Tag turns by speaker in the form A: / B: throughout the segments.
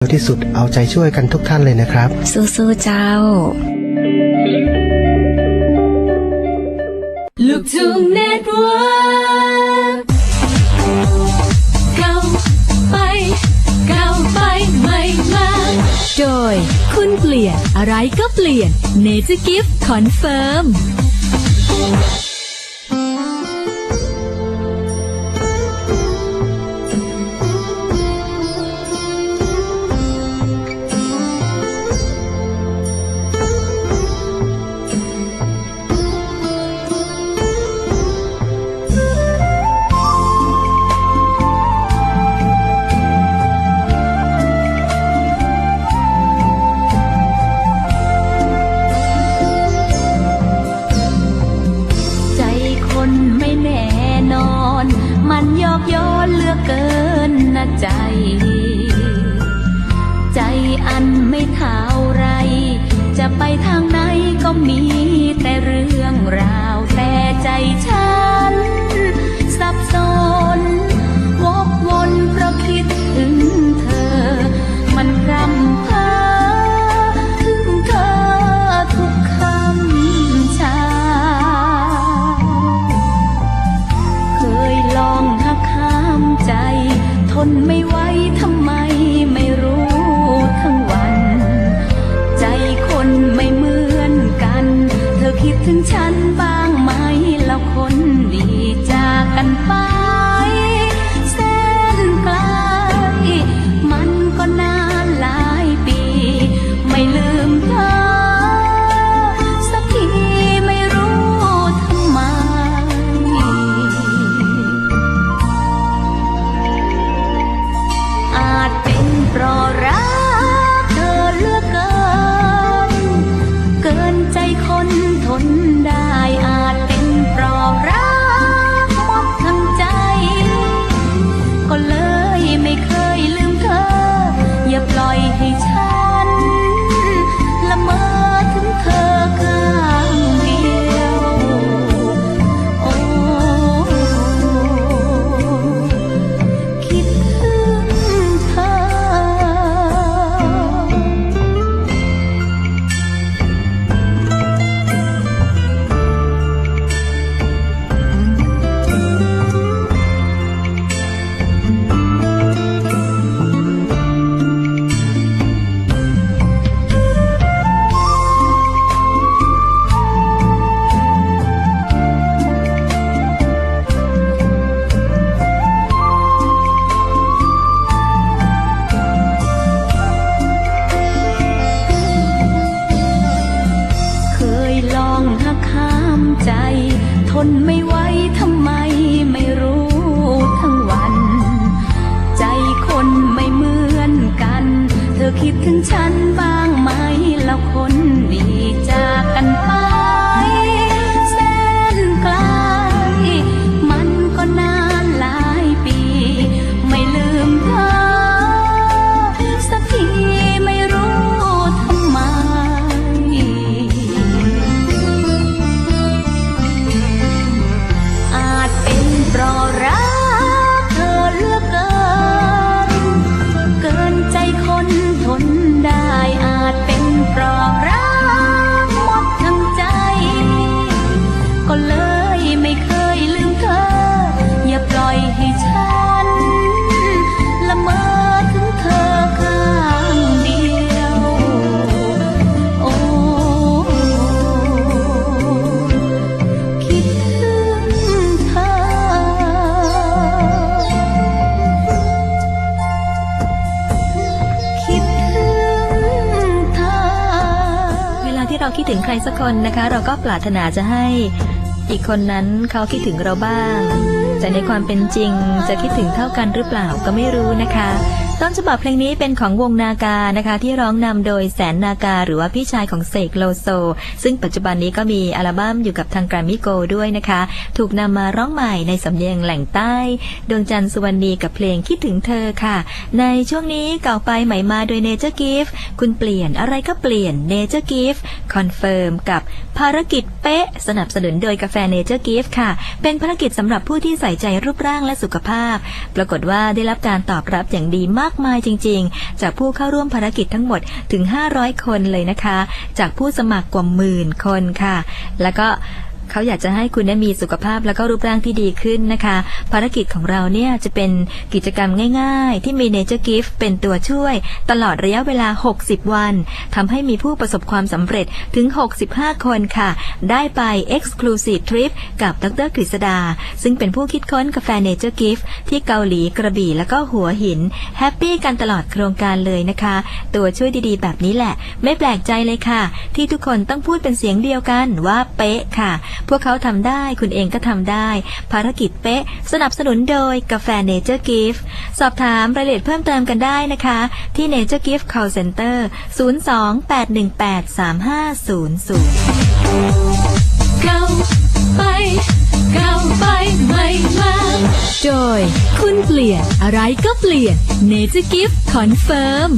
A: เร็วที่สุดเอาใจช่วยกันทุกท่านเลยนะครับ
B: สู้ๆเจ้า
C: ลูกทุ่งเน็ตเวิร์กก้าวไปก้าวไปไม่มาโดย คุณเปลี่ยนอะไรก็เปลี่ยนเนเจอร์กิฟต์คอนเฟิร์ม คิดถึงฉันบ้าง
B: ที่เราคิดถึงใครสักคนนะคะ เราก็ปรารถนาจะให้อีกคนนั้นเขาคิดถึงเราบ้าง แต่ในความเป็นจริงจะคิดถึงเท่ากันหรือเปล่าก็ไม่รู้นะคะ ต้นฉบับเพลงนี้เป็นของวงนากานะคะ ที่ร้องนำโดยแสนนากา หรือว่าพี่ชายของเสกโลโซ ซึ่งปัจจุบันนี้ก็มีอัลบั้มอยู่กับทางแกรมมี่โกด้วยนะคะ ถูกนำมาร้องใหม่ในสำเนียงแหล่งใต้ ดวงจันทร์สุวรรณีกับเพลงคิดถึงเธอค่ะ ในช่วงนี้เก่าไปใหม่มาโดย Nature Gift คุณเปลี่ยนอะไรก็เปลี่ยน Nature Gift คอนเฟิร์มกับภารกิจเป๊ะ สนับสนุนโดยกาแฟ Nature Gift ค่ะ เป็นภารกิจสำหรับผู้ที่ใส่ใจรูปร่างและสุขภาพ ปรากฏว่าได้รับการตอบรับอย่างดีมากากมายจริง ๆ จากผู้เข้าร่วมภารกิจทั้งหมดถึง 500 คนเลยนะคะ จากผู้สมัครกว่าหมื่นคนค่ะ แล้วก็ เขาอยากจะให้คุณได้มีสุขภาพแล้วก็รูปร่างที่ดีขึ้นนะคะ ภารกิจของเราเนี่ยจะเป็นกิจกรรมง่าย ๆ ที่มี Nature Gift เป็นตัวช่วย ตลอดระยะเวลา 60 วันทำให้มีผู้ประสบความสำเร็จถึง 65 คนค่ะ ได้ไป Exclusive Trip กับดรกฤษดา ซึ่งเป็นผู้คิดค้นกาแฟ Nature Gift ที่เกาหลีกระบี่แล้วก็หัวหินแฮปปี้กันตลอดโครงการเลยนะคะ ตัวช่วยดีๆ แบบนี้แหละ ไม่แปลกใจเลยค่ะ ที่ทุกคนต้องพูดเป็นเสียงเดียวกันว่าเป๊ะค่ะพวกเขาทำได้คุณเองก็ทำได้ ภารกิจเป๊ะ สนับสนุนโดยกาแฟ Nature Gift สอบถามรายละเอียดเพิ่มเติมกันได้นะคะ ที่ Nature Gift Call Center 02-818-3500
C: ก้าวไปก้าวไปไม่มาโดย คุณเปลี่ยนอะไรก็เปลี่ยน Nature Gift Confirm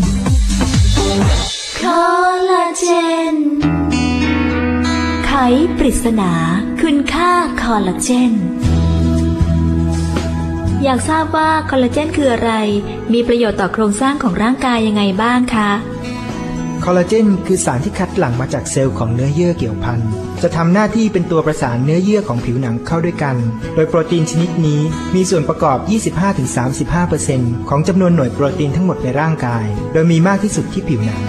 B: คอลลาเจน ไขปริศนาคุณค่าคอลลาเจน อยากทราบว่าคอลลาเจนคืออะไร มีประโยชน์ต่อโครงสร้างของร่างกายยังไงบ้างคะ
D: คอลลาเจนคือสารที่คัดหลั่งมาจากเซลล์ของเนื้อเยื่อเกี่ยวพัน จะทำหน้าที่เป็นตัวประสานเนื้อเยื่อของผิวหนังเข้าด้วยกัน โดยโปรตีนชนิดนี้มีส่วนประกอบ 25-35%ของจำนวนหน่วยโปรตีนทั้งหมดในร่างกาย โดยมีมากที่สุดที่ผิวหนัง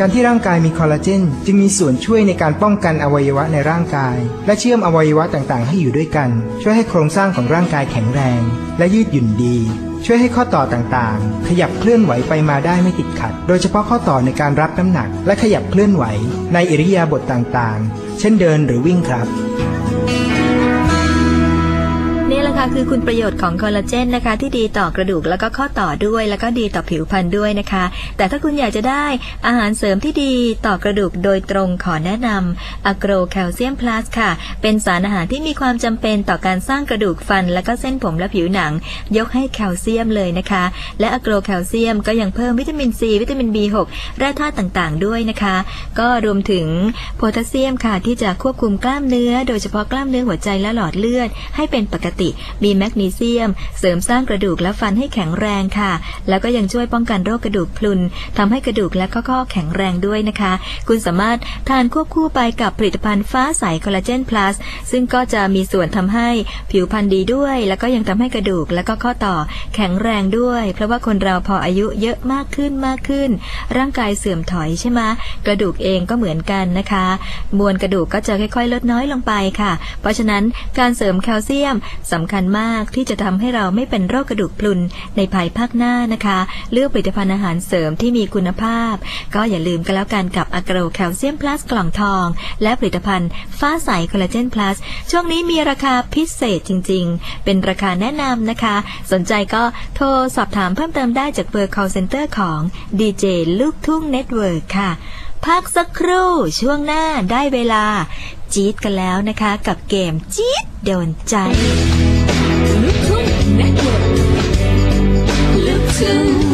D: การที่ร่างกายมีคอลลาเจน จึงมีส่วนช่วยในการป้องกันอวัยวะในร่างกาย และเชื่อมอวัยวะต่างๆ ให้อยู่ด้วยกัน ช่วยให้โครงสร้างของร่างกายแข็งแรง และยืดหยุ่นดี ช่วยให้ข้อต่อต่างๆ ขยับเคลื่อนไหวไปมาได้ไม่ติดขัด โดยเฉพาะข้อต่อในการรับน้ำหนัก และขยับเคลื่อนไหว ในอิริยาบถต่างๆ เช่นเดินหรือวิ่งครับ
B: คือคุณประโยชน์ของคอลลาเจนนะคะ ที่ดีต่อกระดูกแล้วก็ข้อต่อด้วย แล้วก็ดีต่อผิวพรรณด้วยนะคะ แต่ถ้าคุณอยากจะได้อาหารเสริมที่ดีต่อกระดูกโดยตรงขอแนะนำอะโกรแคลเซียมพลัสค่ะ เป็นสารอาหารที่มีความจำเป็นต่อการสร้างกระดูกฟัน และก็เส้นผมและผิวหนัง ยกให้แคลเซียมเลยนะคะ และอะโกรแคลเซียมก็ยังเพิ่มวิตามินซีวิตามิน B6 แร่ธาตุต่างๆ ด้วยนะคะ ก็รวมถึงโพแทสเซียมค่ะที่จะควบคุมกล้ามเนื้อ โดยเฉพาะกล้ามเนื้อหัวใจและหลอดเลือดให้เป็นปกติมีแมกนีเซียม เสริมสร้างกระดูกและฟันให้แข็งแรงค่ะ แล้วก็ยังช่วยป้องกันโรคกระดูกพรุนทำให้กระดูกและข้อแข็งแรงด้วยนะคะ คุณสามารถทานควบคู่ไปกับผลิตภัณฑ์ฟ้าใสคอลลาเจนพลัสซึ่งก็จะมีส่วนทำให้ผิวพรรณดีด้วย แล้วก็ยังทำให้กระดูกและก็ข้อต่อแข็งแรงด้วย เพราะว่าคนเราพออายุเยอะมากขึ้นมากขึ้น ร่างกายเสื่อมถอยใช่ไหมกระดูกเองก็เหมือนกันนะคะ มวลกระดูกก็จะค่อยๆ ลดน้อยลงไปค่ะ เพราะฉะนั้นการเสริมแคลเซียมสำคัญมากที่จะทำให้เราไม่เป็นโรคกระดูกพรุนในภายภาคหน้านะคะ เลือกผลิตภัณฑ์อาหารเสริมที่มีคุณภาพ ก็อย่าลืมกันแล้วกันกับอะโกรแคลเซียมพลัสกล่องทอง และผลิตภัณฑ์ฟ้าใสคอลลาเจนพลัสช่วงนี้มีราคาพิเศษจริง ๆ เป็นราคาแนะนำนะคะ สนใจก็โทรสอบถามเพิ่มเติมได้จากเบอร์ call center ของ DJ ลูกทุ่งเน็ตเวิร์ค่ะพักสักครู่ช่วงหน้าได้เวลา จี๊ดกันแล้วนะคะ กับเกมจี๊ดโดนใจ Network. Look